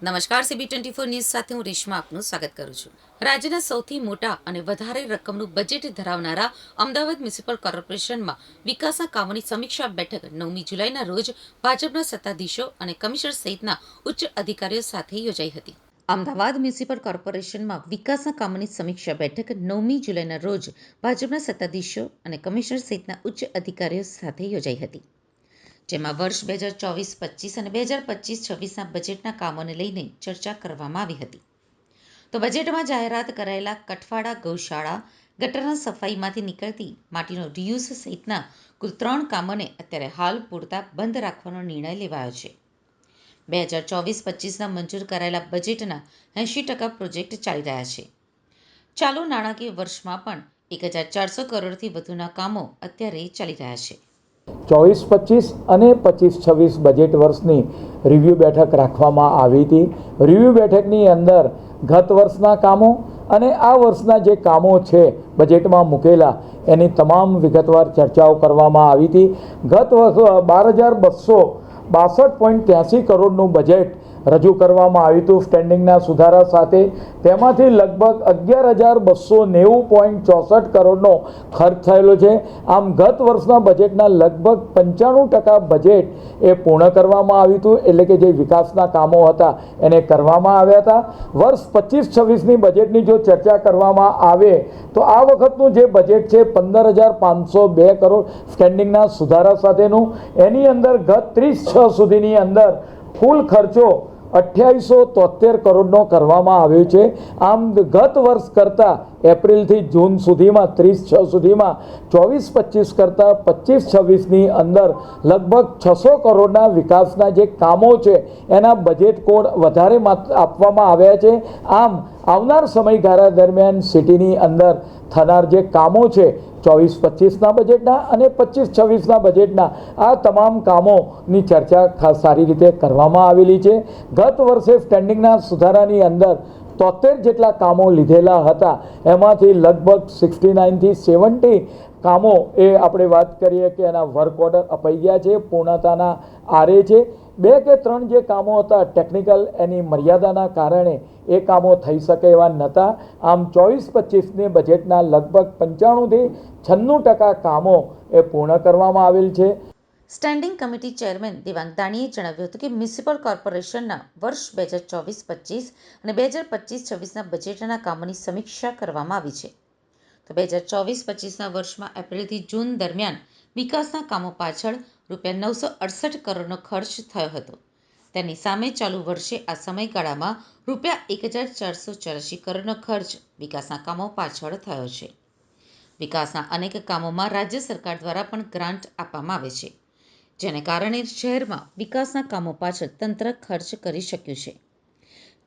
નમસ્કાર CB twenty four news સાથે હું રેશમા આપનું સ્વાગત કરું છું. રાજ્યના સૌથી મોટા અને વધારે રકમનું બજેટ ધરાવનારા અમદાવાદ મ્યુનિસિપલ કોર્પોરેશનમાં વિકાસના કામોની સમીક્ષા બેઠક નવમી જુલાઈના રોજ ભાજપના સત્તાધીશો અને કમિશનર સહિતના ઉચ્ચ અધિકારીઓ સાથે યોજાઈ હતી. અમદાવાદ મ્યુનિસિપલ કોર્પોરેશનમાં વિકાસના કામોની સમીક્ષા બેઠક નવમી જુલાઈના રોજ ભાજપના સત્તાધીશો અને કમિશનર સહિતના ઉચ્ચ અધિકારીઓ સાથે યોજાઈ હતી. જેમાં વર્ષ બે હજાર ચોવીસ, પચીસ અને બે હજાર પચીસ, છવ્વીસના બજેટના કામોને લઈને ચર્ચા કરવામાં આવી હતી. તો બજેટમાં જાહેરાત કરાયેલા કઠવાડા ગૌશાળા ગટરના સફાઈમાંથી નીકળતી માટીનો રિયુઝ સહિતના કુલ ત્રણ કામોને અત્યારે હાલ પૂરતા બંધ રાખવાનો નિર્ણય લેવાયો છે. બે હજાર ચોવીસ, પચીસના મંજૂર કરાયેલા બજેટના એંશી ટકા પ્રોજેક્ટ ચાલી રહ્યા છે. ચાલુ નાણાકીય વર્ષમાં પણ એક હજાર ચારસો કરોડથી વધુના કામો અત્યારે ચાલી રહ્યા છે. ચોવીસ પચીસ અને પચીસ છવ્વીસ બજેટ વર્ષની રિવ્યૂ બેઠક રાખવામાં આવી હતી. રિવ્યૂ બેઠકની અંદર ગત વર્ષના કામો અને આ વર્ષના જે કામો છે બજેટમાં મૂકેલા, એની તમામ વિગતવાર ચર્ચાઓ કરવામાં આવી હતી. ગત વર્ષ બાર હજાર બસો બાસઠ પોઈન્ટ ત્યાંસી કરોડનું બજેટ રજૂ કરવામાં આવ્યું હતું. સ્ટેન્ડિંગના સુધારા સાથે તેમાંથી લગભગ અગિયાર હજાર બસો નેવું પોઈન્ટ ચોસઠ કરોડનો ખર્ચ થયેલો છે. આમ ગત વર્ષના બજેટના લગભગ પંચાણું ટકા બજેટ એ પૂર્ણ કરવામાં આવ્યું હતું. એટલે કે જે વિકાસના કામો હતા એને કરવામાં આવ્યા હતા. વર્ષ પચીસ છવ્વીસની બજેટની જો ચર્ચા કરવામાં આવે તો આ વખતનું જે બજેટ છે પંદર હજાર પાંચસો બે કરોડ સ્ટેન્ડિંગના સુધારા સાથેનું. એની અંદર ગત ત્રીસ છ સુધીની અંદર કુલ ખર્ચો અઠ્યાવીસો તોતેર કરોડનો કરવામાં આવ્યો છે. આમ ગત વર્ષ કરતાં એપ્રિલથી જૂન સુધીમાં ત્રીસ છ સુધીમાં ચોવીસ પચીસ કરતાં પચીસ છવ્વીસની અંદર લગભગ છસો કરોડના વિકાસના જે કામો છે એના બજેટ કોડ વધારે માત્ર આપવામાં આવ્યા છે. આમ આવનાર સમયગાળા દરમિયાન સિટીની અંદર થનાર જે કામો છે, ચોવીસ પચીસના બજેટના અને પચીસ છવ્વીસના બજેટના, આ તમામ કામોની ચર્ચા ખાસ સારી રીતે કરવામાં આવેલી છે. ગત વર્ષે સ્ટેન્ડિંગના સુધારાની અંદર તોતેર જેટલા કામો લીધેલા હતા. એમાંથી લગભગ સિક્સટી નાઇનથી સેવન્ટી કામો એ આપણે વાત કરીએ કે એના વર્ક ઓર્ડર અપાઈ ગયા છે, પૂર્ણતાના આરે છે. બે કે ત્રણ જે કામો હતા ટેકનિકલ એની મર્યાદાના કારણે એ કામો થઈ શકે એવા નહોતા. આમ ચોવીસ પચીસની બજેટના લગભગ પંચાણુંથી છન્નું ટકા કામો એ પૂર્ણ કરવામાં આવેલ છે. સ્ટેન્ડિંગ કમિટી ચેરમેન દેવાંગ જણાવ્યું હતું કે મ્યુનિસિપલ કોર્પોરેશનના વર્ષ બે હજાર ચોવીસ પચીસ અને બે હજાર પચીસ છવ્વીસના બજેટના કામોની સમીક્ષા કરવામાં આવી છે. તો બે હજાર ચોવીસ પચીસના વર્ષમાં એપ્રિલથી જૂન દરમિયાન વિકાસના કામો પાછળ રૂપિયા નવસો અડસઠ કરોડનો ખર્ચ થયો હતો. તેની સામે ચાલુ વર્ષે આ સમયગાળામાં રૂપિયા એક હજાર ચારસો ચોરાશી કરોડનો ખર્ચ વિકાસના કામો પાછળ થયો છે. વિકાસના અનેક કામોમાં રાજ્ય સરકાર દ્વારા પણ ગ્રાન્ટ આપવામાં આવે છે. જેને કારણે શહેરમાં વિકાસના કામો પાછળ તંત્ર ખર્ચ કરી શક્યું છે.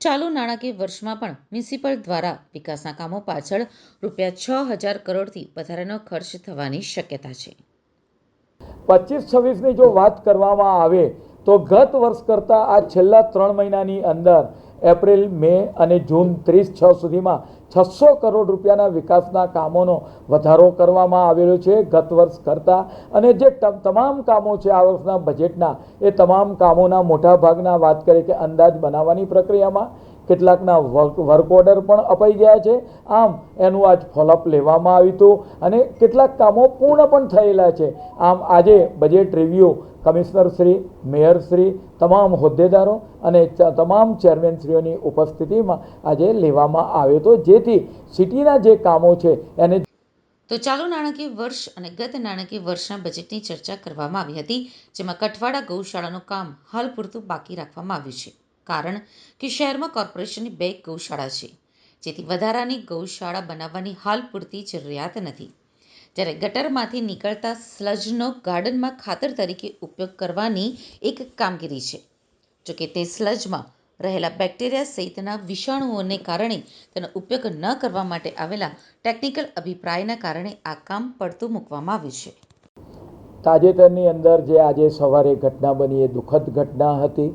ચાલુ નાણાકીય વર્ષમાં પણ મ્યુનિસિપલ દ્વારા વિકાસના કામો પાછળ રૂપિયા છ હજાર કરોડથી વધારાનો ખર્ચ થવાની શક્યતા છે. પચીસ છવ્વીસની જો વાત કરવામાં આવે તો ગત વર્ષ કરતાં આ છેલ્લા ત્રણ મહિનાની અંદર એપ્રિલ, મે અને જૂન ત્રીસ છ સુધીમાં છસો કરોડ રૂપિયાના વિકાસના કામોનો વધારો કરવામાં આવેલો છે ગત વર્ષ કરતાં. અને જે તમામ કામો છે આ વર્ષના બજેટના એ તમામ કામોના મોટા ભાગના વાત કરીએ કે અંદાજ બનાવવાની પ્રક્રિયામાં. કેટલાકના વર્ક વર્ક ઓર્ડર પણ અપાઈ ગયા છે. આમ, એનું આજ ફોલોઅપ લેવામાં આવ્યું હતું અને કેટલાક કામો પૂર્ણ પણ થયેલા છે. આમ, આજે budget review commissioner Shri mayor Shri, તમામ હોદ્દેદારો અને તમામ ચેરમેનશ્રીઓની ઉપસ્થિતિમાં આજે લેવામાં આવ્યો હતો. જેથી સિટીના જે કામો છે, એને તો ચાલુ નાણાકીય વર્ષ અને ગત નાણાકીય વર્ષના બજેટની ચર્ચા કરવામાં આવી હતી, જેમાં કઠવાડા ગૌશાળાનું કામ હાલ પૂરતું બાકી રાખવામાં આવ્યું છે. કારણ કે શહેરમાં કોર્પોરેશનની બે ગૌશાળા છે, જેથી વધારાની ગૌશાળા બનાવવાની હાલ પૂરતી જરૂરિયાત નથી. જ્યારે ગટરમાંથી નીકળતા સ્લજનો ગાર્ડનમાં ખાતર તરીકે ઉપયોગ કરવાની એક કામગીરી છે. જોકે તે સ્લજમાં રહેલા બેક્ટેરિયા સહિતના વિષાણુઓને કારણે તેનો ઉપયોગ ન કરવા માટે આવેલા ટેકનિકલ અભિપ્રાયના કારણે આ કામ પડતું મૂકવામાં આવ્યું છે. તાજેતરની અંદર જે આજે સવારે ઘટના બની એ દુઃખદ ઘટના હતી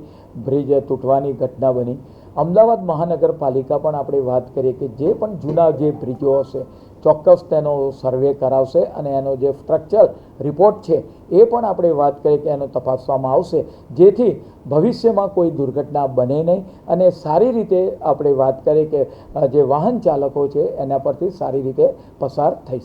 બ્રિજ તૂટવાની ઘટના બની. અમદાવાદ મહાનગરપાલિકા પણ આપણે વાત કરીએ કે જે પણ જૂના જે બ્રિજો હશે, ચોક્કસ તેનો સર્વે કરાવશે અને એનો જે સ્ટ્રક્ચર રિપોર્ટ છે, એ પણ આપણે વાત કરીએ કે એનો તપાસવામાં આવશે. જેથી ભવિષ્યમાં કોઈ દુર્ઘટના બને નહીં અને સારી રીતે આપણે વાત કરીએ કે જે વાહન ચાલકો છે, એના પરથી સારી રીતે પસાર થઈ